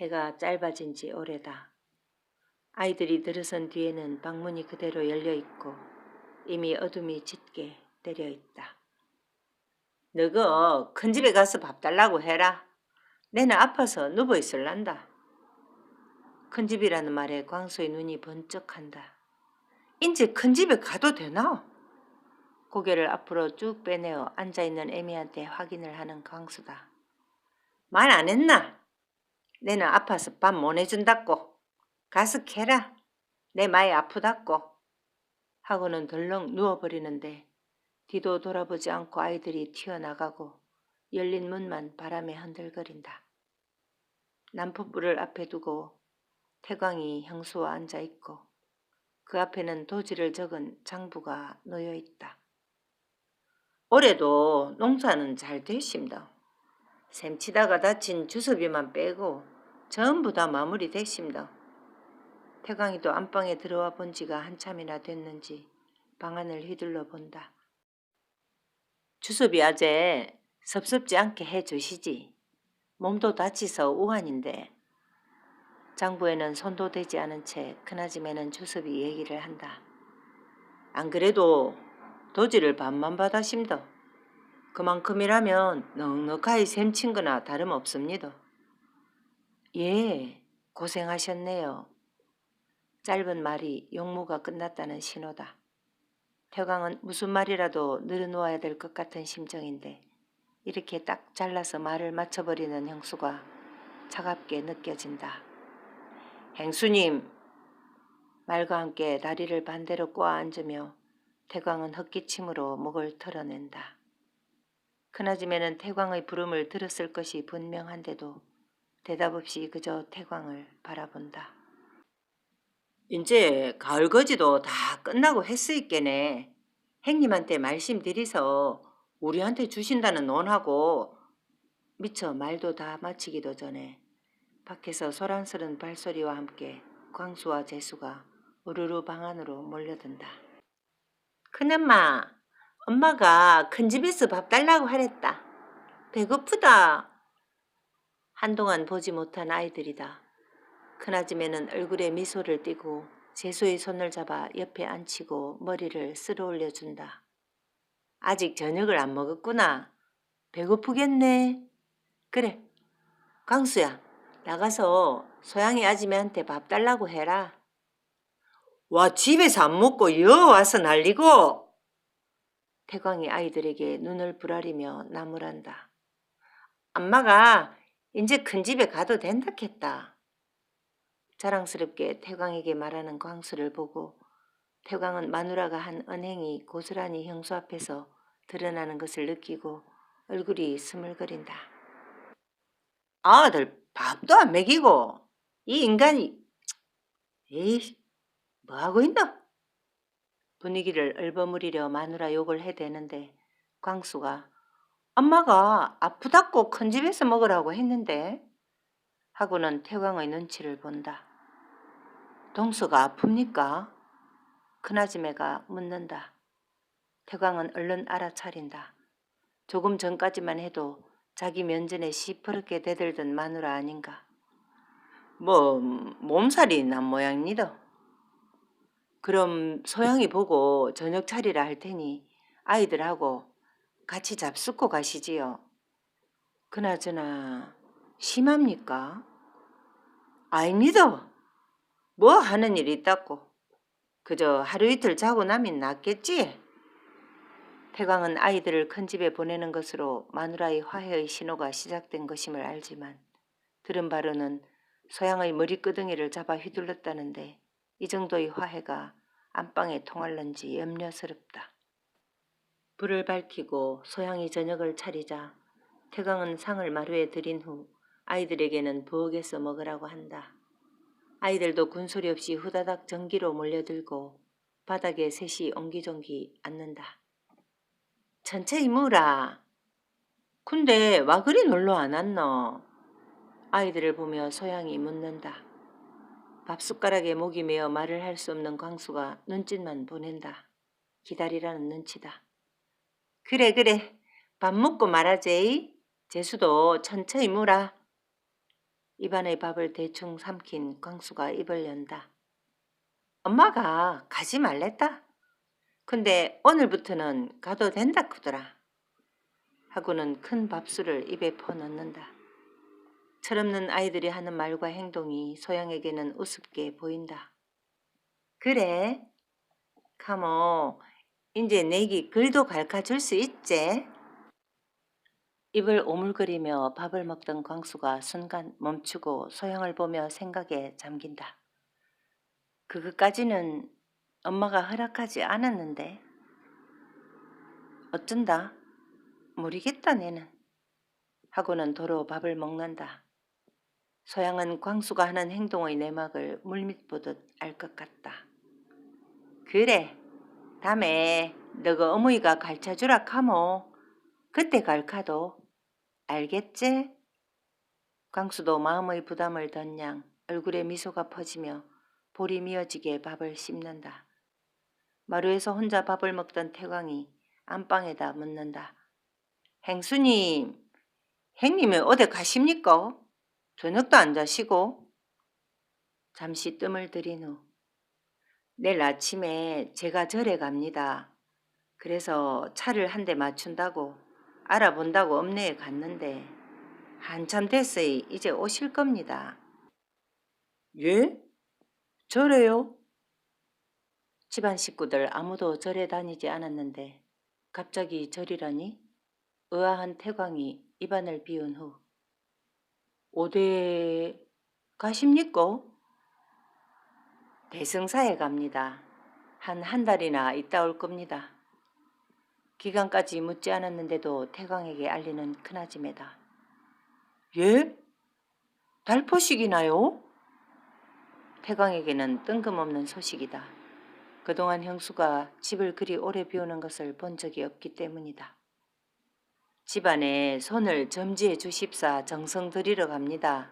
해가 짧아진 지 오래다. 아이들이 들어선 뒤에는 방문이 그대로 열려 있고 이미 어둠이 짙게 내려 있다. 너거 큰 집에 가서 밥 달라고 해라. 내는 아파서 누워 있을란다. 큰 집이라는 말에 광수의 눈이 번쩍한다. 인제 큰 집에 가도 되나? 고개를 앞으로 쭉 빼내어 앉아있는 애미한테 확인을 하는 광수다. 말 안 했나? 내는 아파서 밥 못 해준다고. 가서 캐라. 내 마이 아프다고. 하고는 덜렁 누워버리는데 뒤도 돌아보지 않고 아이들이 튀어나가고 열린 문만 바람에 흔들거린다. 남포불을 앞에 두고 태광이 형수와 앉아 있고 그 앞에는 도지를 적은 장부가 놓여 있다. 올해도 농사는 잘 되십니다. 샘치다가 다친 주섭이만 빼고 전부 다 마무리 됐습니다. 태광이도 안방에 들어와 본 지가 한참이나 됐는지 방안을 휘둘러 본다. 주섭이 아재 섭섭지 않게 해주시지. 몸도 다치서 우환인데. 장부에는 손도 대지 않은 채 큰아줌매는 주섭이 얘기를 한다. 안 그래도 도지를 반만 받아심다. 그만큼이라면 넉넉하게 샘친 거나 다름없습니다. 예, 고생하셨네요. 짧은 말이 용무가 끝났다는 신호다. 태광은 무슨 말이라도 늘어놓아야 될 것 같은 심정인데 이렇게 딱 잘라서 말을 맞춰버리는 형수가 차갑게 느껴진다. 행수님! 말과 함께 다리를 반대로 꼬아 앉으며 태광은 헛기침으로 목을 털어낸다. 큰아줌매는 태광의 부름을 들었을 것이 분명한데도 대답 없이 그저 태광을 바라본다. 이제 가을 거지도 다 끝나고 했으있겠네. 행님한테 말씀드리서 우리한테 주신다는 논하고 미처 말도 다 마치기도 전에 밖에서 소란스런 발소리와 함께 광수와 재수가 우르르 방 안으로 몰려든다. 큰엄마, 엄마가 큰 집에서 밥 달라고 하랬다. 배고프다. 한동안 보지 못한 아이들이다. 큰아줌매는 얼굴에 미소를 띠고 재수의 손을 잡아 옆에 앉히고 머리를 쓸어 올려준다. 아직 저녁을 안 먹었구나. 배고프겠네. 그래, 광수야, 나가서 소양이 아줌매한테 밥 달라고 해라. 와, 집에서 안 먹고 여 와서 날리고. 태광이 아이들에게 눈을 부라리며 나무란다. 엄마가 이제 큰 집에 가도 된다 했다. 자랑스럽게 태광에게 말하는 광수를 보고 태광은 마누라가 한 언행이 고스란히 형수 앞에서 드러나는 것을 느끼고 얼굴이 스물거린다. 아들 밥도 안 먹이고 이 인간이 에이 뭐하고 있나? 분위기를 얼버무리려 마누라 욕을 해대는데 광수가 엄마가 아프다고 큰 집에서 먹으라고 했는데 하고는 태광의 눈치를 본다. 동서가 아픕니까? 큰아줌매가 묻는다. 태광은 얼른 알아차린다. 조금 전까지만 해도 자기 면전에 시퍼렇게 대들던 마누라 아닌가. 뭐 몸살이 난 모양입니다. 그럼 소양이 보고 저녁 차리라 할 테니 아이들하고 같이 잡숫고 가시지요. 그나저나 심합니까? 아닙니다. 뭐 하는 일 있다고. 그저 하루 이틀 자고 나면 낫겠지. 태광은 아이들을 큰 집에 보내는 것으로 마누라의 화해의 신호가 시작된 것임을 알지만 들은 바로는 소양의 머리끄덩이를 잡아 휘둘렀다는데 이 정도의 화해가 안방에 통할런지 염려스럽다. 불을 밝히고 소양이 저녁을 차리자 태광은 상을 마루에 들인 후 아이들에게는 부엌에서 먹으라고 한다. 아이들도 군소리 없이 후다닥 전기로 몰려들고 바닥에 셋이 옹기종기 앉는다. 천천히 무라. 근데 와 그리 놀러 안 왔노? 아이들을 보며 소양이 묻는다. 밥숟가락에 목이 메어 말을 할 수 없는 광수가 눈짓만 보낸다. 기다리라는 눈치다. 그래 그래 밥 먹고 말하제이. 재수도 천천히 무라. 입안의 밥을 대충 삼킨 광수가 입을 연다. 엄마가 가지 말랬다. 근데 오늘부터는 가도 된다 크더라. 하고는 큰 밥술을 입에 퍼넣는다. 철없는 아이들이 하는 말과 행동이 소양에게는 우습게 보인다. 그래? 카모, 이제 내기 글도 갈카줄 수 있지? 입을 오물거리며 밥을 먹던 광수가 순간 멈추고 소양을 보며 생각에 잠긴다. 그것까지는 엄마가 허락하지 않았는데. 어쩐다? 모르겠다 내는. 하고는 도로 밥을 먹는다. 소양은 광수가 하는 행동의 내막을 물밑 보듯 알 것 같다. 그래, 다음에 너가 어머니가 가르쳐주라 카모. 그때 갈카도 알겠지? 광수도 마음의 부담을 던양 얼굴에 미소가 퍼지며 볼이 미어지게 밥을 씹는다. 마루에서 혼자 밥을 먹던 태광이 안방에다 묻는다. 행수님, 행님은 어디 가십니까? 저녁도 안 자시고? 잠시 뜸을 들인 후 내일 아침에 제가 절에 갑니다. 그래서 차를 한 대 맞춘다고 알아본다고 읍내에 갔는데 한참 됐어요. 이제 오실 겁니다. 예? 절에요? 집안 식구들 아무도 절에 다니지 않았는데 갑자기 절이라니? 의아한 태광이 입안을 비운 후 어디 가십니까? 대승사에 갑니다. 한 한 달이나 있다 올 겁니다. 기간까지 묻지 않았는데도 태광에게 알리는 큰아짐에다. 예? 달포식이나요? 태광에게는 뜬금없는 소식이다. 그동안 형수가 집을 그리 오래 비우는 것을 본 적이 없기 때문이다. 집안에 손을 점지해 주십사 정성 들이러 갑니다.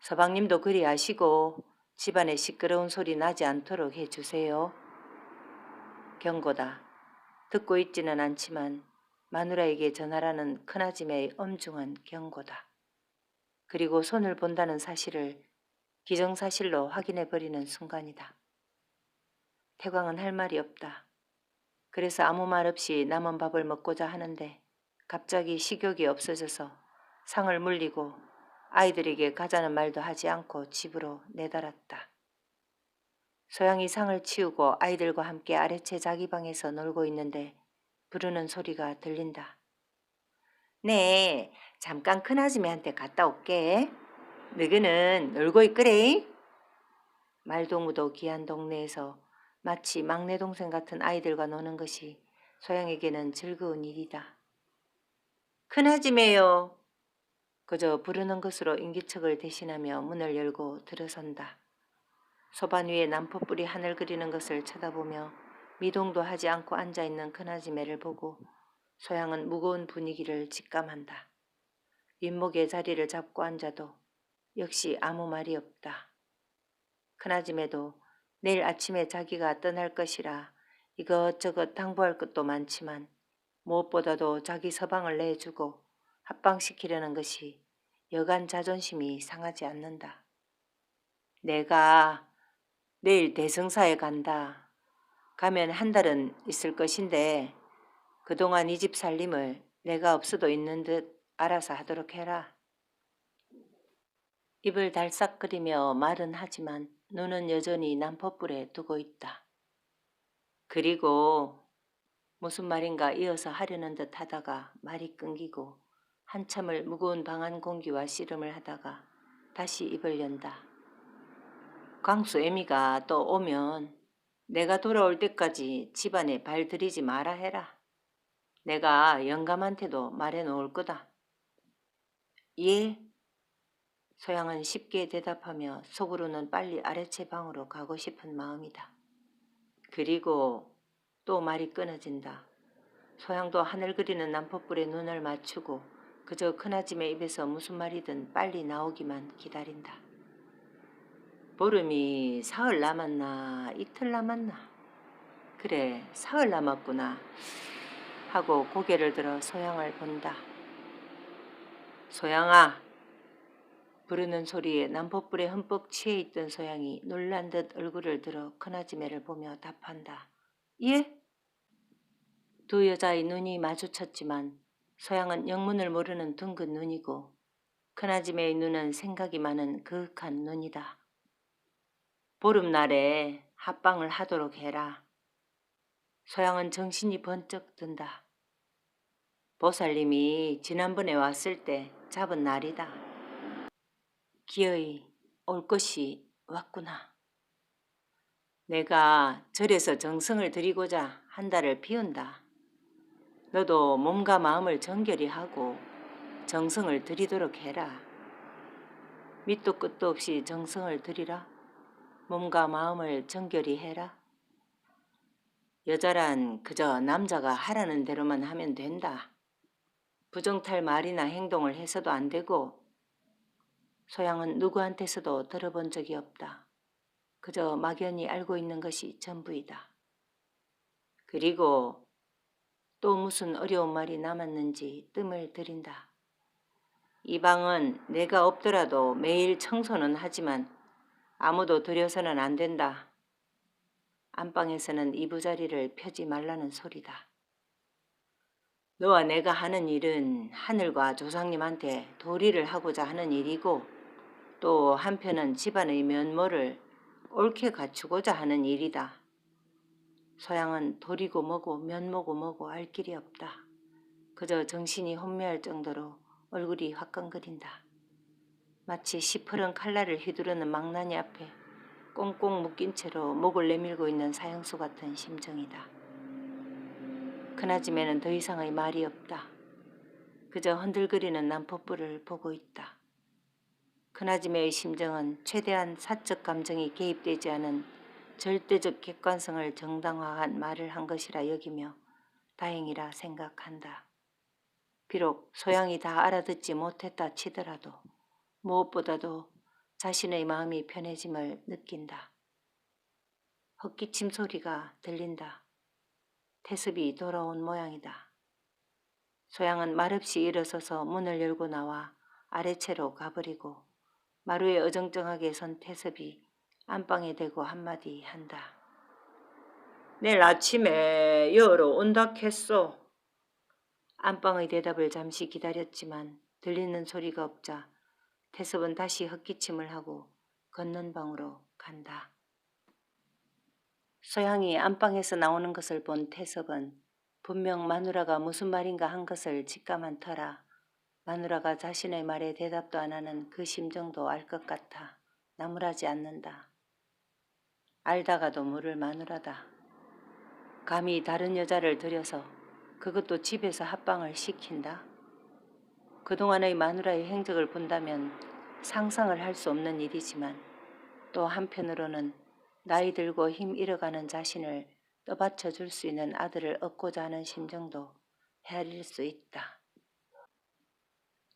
서방님도 그리 아시고 집안에 시끄러운 소리 나지 않도록 해주세요. 경고다. 듣고 있지는 않지만 마누라에게 전하라는 큰아짐의 엄중한 경고다. 그리고 손을 본다는 사실을 기정사실로 확인해 버리는 순간이다. 태광은 할 말이 없다. 그래서 아무 말 없이 남은 밥을 먹고자 하는데 갑자기 식욕이 없어져서 상을 물리고 아이들에게 가자는 말도 하지 않고 집으로 내달았다. 소양이 상을 치우고 아이들과 함께 아래채 자기 방에서 놀고 있는데 부르는 소리가 들린다. 네, 잠깐 큰아줌마한테 갔다 올게. 너희는 놀고 있그래. 말동무도 귀한 동네에서 마치 막내 동생 같은 아이들과 노는 것이 소양에게는 즐거운 일이다. 큰아줌매요. 그저 부르는 것으로 인기척을 대신하며 문을 열고 들어선다. 소반 위에 남포불이 하늘 그리는 것을 쳐다보며 미동도 하지 않고 앉아있는 큰아지매를 보고 소양은 무거운 분위기를 직감한다. 윗목에 자리를 잡고 앉아도 역시 아무 말이 없다. 큰아지매도 내일 아침에 자기가 떠날 것이라 이것저것 당부할 것도 많지만 무엇보다도 자기 서방을 내주고 합방시키려는 것이 여간 자존심이 상하지 않는다. 내가 내일 대성사에 간다. 가면 한 달은 있을 것인데 그동안 이 집 살림을 내가 없어도 있는 듯 알아서 하도록 해라. 입을 달싹거리며 말은 하지만 눈은 여전히 남포불에 두고 있다. 그리고 무슨 말인가 이어서 하려는 듯 하다가 말이 끊기고 한참을 무거운 방안 공기와 씨름을 하다가 다시 입을 연다. 광수 애미가 또 오면 내가 돌아올 때까지 집안에 발 들이지 마라 해라. 내가 영감한테도 말해 놓을 거다. 예. 소양은 쉽게 대답하며 속으로는 빨리 아래채 방으로 가고 싶은 마음이다. 그리고 또 말이 끊어진다. 소양도 하늘 그리는 남포불에 눈을 맞추고 그저 큰아짐의 입에서 무슨 말이든 빨리 나오기만 기다린다. 보름이 사흘 남았나 이틀 남았나 그래 사흘 남았구나 하고 고개를 들어 소양을 본다. 소양아 부르는 소리에 남포불에 흠뻑 취해 있던 소양이 놀란 듯 얼굴을 들어 큰아지매를 보며 답한다. 예? 두 여자의 눈이 마주쳤지만 소양은 영문을 모르는 둥근 눈이고 큰아지매의 눈은 생각이 많은 그윽한 눈이다. 보름날에 합방을 하도록 해라. 소양은 정신이 번쩍 든다. 보살님이 지난번에 왔을 때 잡은 날이다. 기어이 올 것이 왔구나. 내가 절에서 정성을 드리고자 한 달을 피운다. 너도 몸과 마음을 정결히 하고 정성을 드리도록 해라. 밑도 끝도 없이 정성을 드리라. 몸과 마음을 정결히 해라. 여자란 그저 남자가 하라는 대로만 하면 된다. 부정탈 말이나 행동을 해서도 안 되고 소양은 누구한테서도 들어본 적이 없다. 그저 막연히 알고 있는 것이 전부이다. 그리고 또 무슨 어려운 말이 남았는지 뜸을 들인다. 이 방은 내가 없더라도 매일 청소는 하지만 아무도 들여서는 안 된다. 안방에서는 이부자리를 펴지 말라는 소리다. 너와 내가 하는 일은 하늘과 조상님한테 도리를 하고자 하는 일이고 또 한편은 집안의 면모를 옳게 갖추고자 하는 일이다. 소양은 도리고 뭐고 면모고 뭐고 알 길이 없다. 그저 정신이 혼미할 정도로 얼굴이 화끈거린다. 마치 시퍼런 칼날을 휘두르는 망나니 앞에 꽁꽁 묶인 채로 목을 내밀고 있는 사형수 같은 심정이다. 그나짐에는 더 이상의 말이 없다. 그저 흔들거리는 남포불을 보고 있다. 그나짐의 심정은 최대한 사적 감정이 개입되지 않은 절대적 객관성을 정당화한 말을 한 것이라 여기며 다행이라 생각한다. 비록 소양이 다 알아듣지 못했다 치더라도 무엇보다도 자신의 마음이 편해짐을 느낀다. 헛기침 소리가 들린다. 태습이 돌아온 모양이다. 소양은 말없이 일어서서 문을 열고 나와 아래채로 가버리고 마루에 어정쩡하게 선 태섭이 안방에 대고 한마디 한다. 내일 아침에 여러 온다 했어. 안방의 대답을 잠시 기다렸지만 들리는 소리가 없자 태섭은 다시 헛기침을 하고 걷는 방으로 간다. 소양이 안방에서 나오는 것을 본 태섭은 분명 마누라가 무슨 말인가 한 것을 직감한 터라 마누라가 자신의 말에 대답도 안 하는 그 심정도 알 것 같아 나무라지 않는다. 알다가도 모를 마누라다. 감히 다른 여자를 들여서 그것도 집에서 합방을 시킨다. 그동안의 마누라의 행적을 본다면 상상을 할 수 없는 일이지만 또 한편으로는 나이 들고 힘 잃어가는 자신을 떠받쳐 줄 수 있는 아들을 얻고자 하는 심정도 헤아릴 수 있다.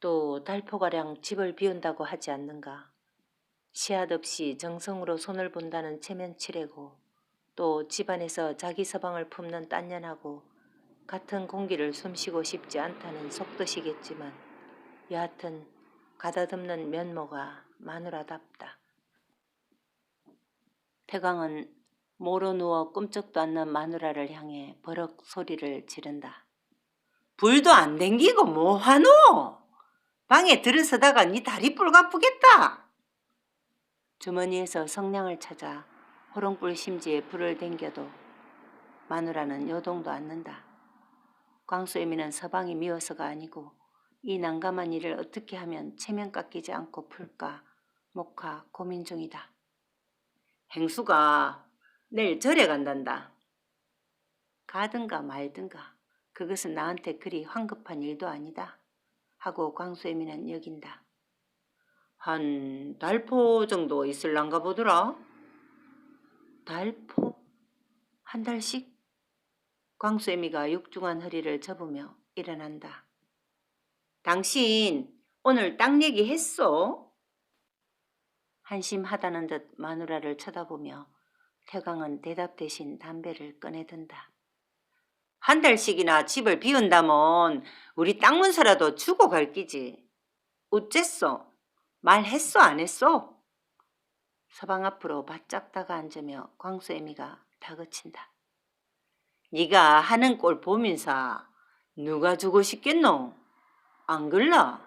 또 달포가량 집을 비운다고 하지 않는가. 시앗 없이 정성으로 손을 본다는 체면치레고 또 집안에서 자기 서방을 품는 딴년하고 같은 공기를 숨쉬고 싶지 않다는 속뜻이겠지만 여하튼 가다듬는 면모가 마누라답다. 태광은 모로 누워 꿈쩍도 않는 마누라를 향해 버럭 소리를 지른다. 불도 안 댕기고 뭐 하노? 방에 들어서다가 네 다리 뿔 가쁘겠다. 주머니에서 성냥을 찾아 호롱불 심지에 불을 댕겨도 마누라는 요동도 않는다. 광수애미는 서방이 미워서가 아니고 이 난감한 일을 어떻게 하면 체면 깎이지 않고 풀까 목하 고민 중이다. 행수가 내일 절에 간단다. 가든가 말든가 그것은 나한테 그리 황급한 일도 아니다. 하고 광수애미는 여긴다. 한 달포 정도 있을란가 보더라. 달포? 한 달씩? 광수애미가 육중한 허리를 접으며 일어난다. 당신 오늘 땅 얘기 했어? 한심하다는 듯 마누라를 쳐다보며 태광은 대답 대신 담배를 꺼내든다. 한 달씩이나 집을 비운다면 우리 땅 문서라도 주고 갈 끼지. 어쨌어? 말했어 안 했어? 서방 앞으로 바짝 다가 앉으며 광수애미가 다그친다. 네가 하는 꼴 보면서 누가 주고 싶겠노? 안 그러?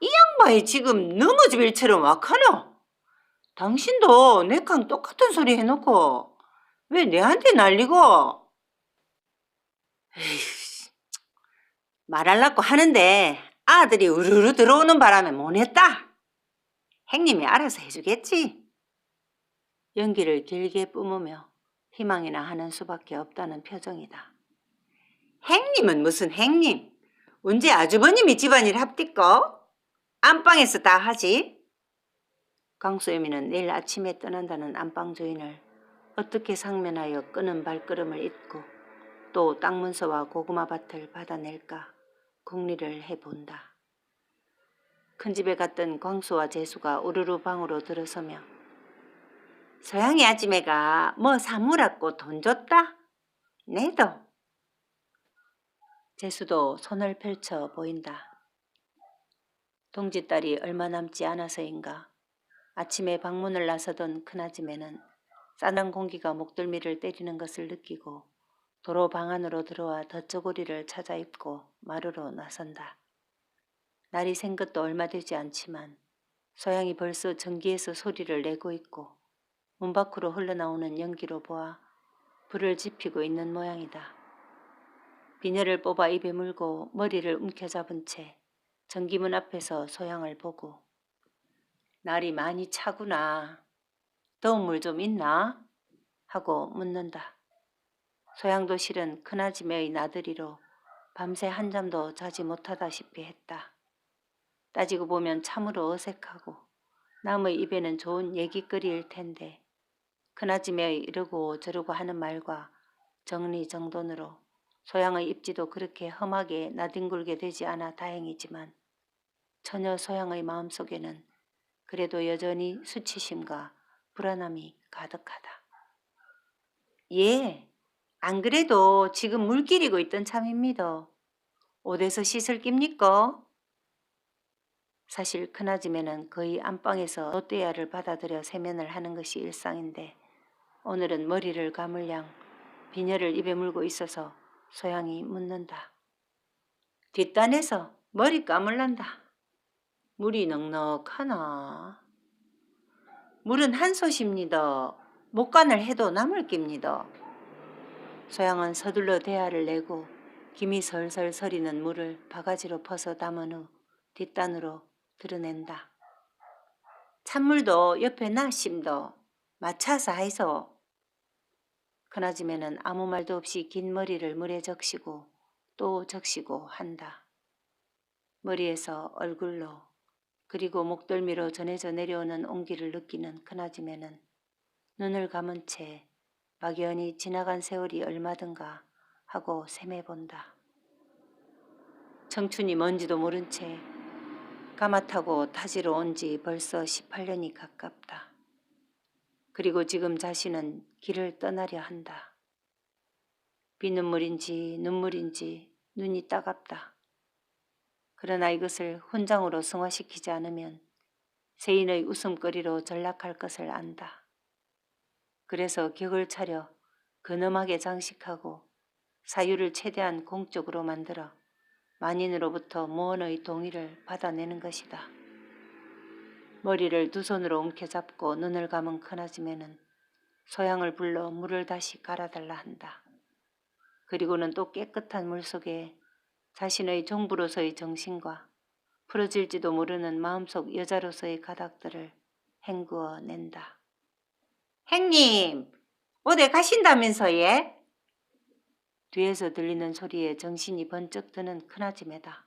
이 양반이 지금 너무 일처럼 wak하노? 당신도 내랑 똑같은 소리 해놓고 왜 내한테? 에휴, 말하려고 하는데 아들이 우르르 들어오는 바람에 못했다. 행님이 알아서 해주겠지. 연기를 길게 뿜으며 희망이나 하는 수밖에 없다는 표정이다. 행님은 무슨 행님? 언제 아주버님이 집안일 합디꺼? 안방에서 다 하지? 강수애미는 내일 아침에 떠난다는 안방 주인을 어떻게 상면하여 끄는 발걸음을 잇고 또 땅문서와 고구마밭을 받아낼까 궁리를 해본다. 큰 집에 갔던 광수와 재수가 우르르 방으로 들어서며 서양이 아지매가 뭐 사물았고 돈 줬다? 내도. 재수도 손을 펼쳐 보인다. 동지 딸이 얼마 남지 않아서인가 아침에 방문을 나서던 큰아지매는 싸한 공기가 목덜미를 때리는 것을 느끼고 도로 방 안으로 들어와 덧저고리를 찾아 입고 마루로 나선다. 날이 샌 것도 얼마 되지 않지만 소양이 벌써 전기에서 소리를 내고 있고 문 밖으로 흘러나오는 연기로 보아 불을 지피고 있는 모양이다. 비녀를 뽑아 입에 물고 머리를 움켜잡은 채 전기문 앞에서 소양을 보고 날이 많이 차구나. 더운 물 좀 있나? 하고 묻는다. 소양도 실은 큰아지매의 나들이로 밤새 한잠도 자지 못하다시피 했다. 따지고 보면 참으로 어색하고 남의 입에는 좋은 얘기거리일 텐데 큰아지매의 이러고 저러고 하는 말과 정리정돈으로 소양의 입지도 그렇게 험하게 나뒹굴게 되지 않아 다행이지만 처녀 소양의 마음속에는 그래도 여전히 수치심과 불안함이 가득하다. 예, 안 그래도 지금 물 끼리고 있던 참입니다. 옷에서 씻을 깁니까? 사실 큰아줌매는 거의 안방에서 롯데야를 받아들여 세면을 하는 것이 일상인데 오늘은 머리를 감을 양 비녀를 입에 물고 있어서 소양이 묻는다. 뒷단에서 머리 감을란다. 물이 넉넉하나? 물은 한 솥입니다. 목간을 해도 남을 깁니다. 소양은 서둘러 대야를 내고 김이 설설 서리는 물을 바가지로 퍼서 담은 후 뒷단으로 드러낸다. 찬물도 옆에 놔심도 마차서 하이소. 큰아줌매는 아무 말도 없이 긴 머리를 물에 적시고 또 적시고 한다. 머리에서 얼굴로 그리고 목덜미로 전해져 내려오는 온기를 느끼는 큰아줌매는 눈을 감은 채 막연히 지나간 세월이 얼마든가 하고 셈해본다. 청춘이 뭔지도 모른 채 까맣다고 타지로 온 지 벌써 18년이 가깝다. 그리고 지금 자신은 길을 떠나려 한다. 비눈물인지 눈물인지 눈이 따갑다. 그러나 이것을 훈장으로 승화시키지 않으면 세인의 웃음거리로 전락할 것을 안다. 그래서 격을 차려 근엄하게 장식하고 사유를 최대한 공적으로 만들어 만인으로부터 무언의 동의를 받아내는 것이다. 머리를 두 손으로 움켜잡고 눈을 감은 큰아줌매는 소양을 불러 물을 다시 갈아달라 한다. 그리고는 또 깨끗한 물 속에 자신의 종부로서의 정신과 풀어질지도 모르는 마음속 여자로서의 가닥들을 헹구어 낸다. 행님, 어디 가신다면서 예? 뒤에서 들리는 소리에 정신이 번쩍 드는 큰아줌매다.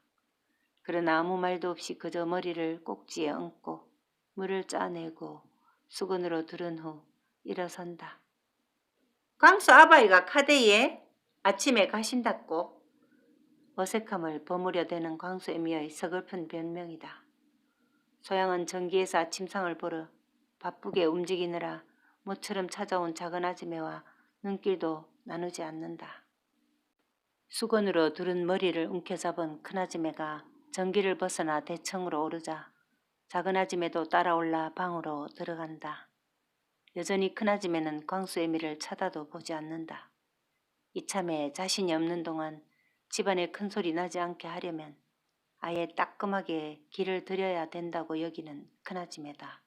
그러나 아무 말도 없이 그저 머리를 꼭지에 얹고 물을 짜내고 수건으로 두른 후 일어선다. 광수 아바이가 카드에 아침에 가신다고. 어색함을 버무려 대는 광수애미의 서글픈 변명이다. 소양은 전기에서 아침상을 보러 바쁘게 움직이느라 모처럼 찾아온 작은 아지매와 눈길도 나누지 않는다. 수건으로 두른 머리를 움켜잡은 큰 아지매가 전기를 벗어나 대청으로 오르자 작은 아짐에도 따라올라 방으로 들어간다. 여전히 큰 아짐에는 광수 애미를 쳐다도 보지 않는다. 이참에 자신이 없는 동안 집안에 큰 소리 나지 않게 하려면 아예 따끔하게 길을 들여야 된다고 여기는 큰아짐에다.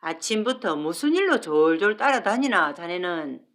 아침부터 무슨 일로 졸졸 따라다니나 자네는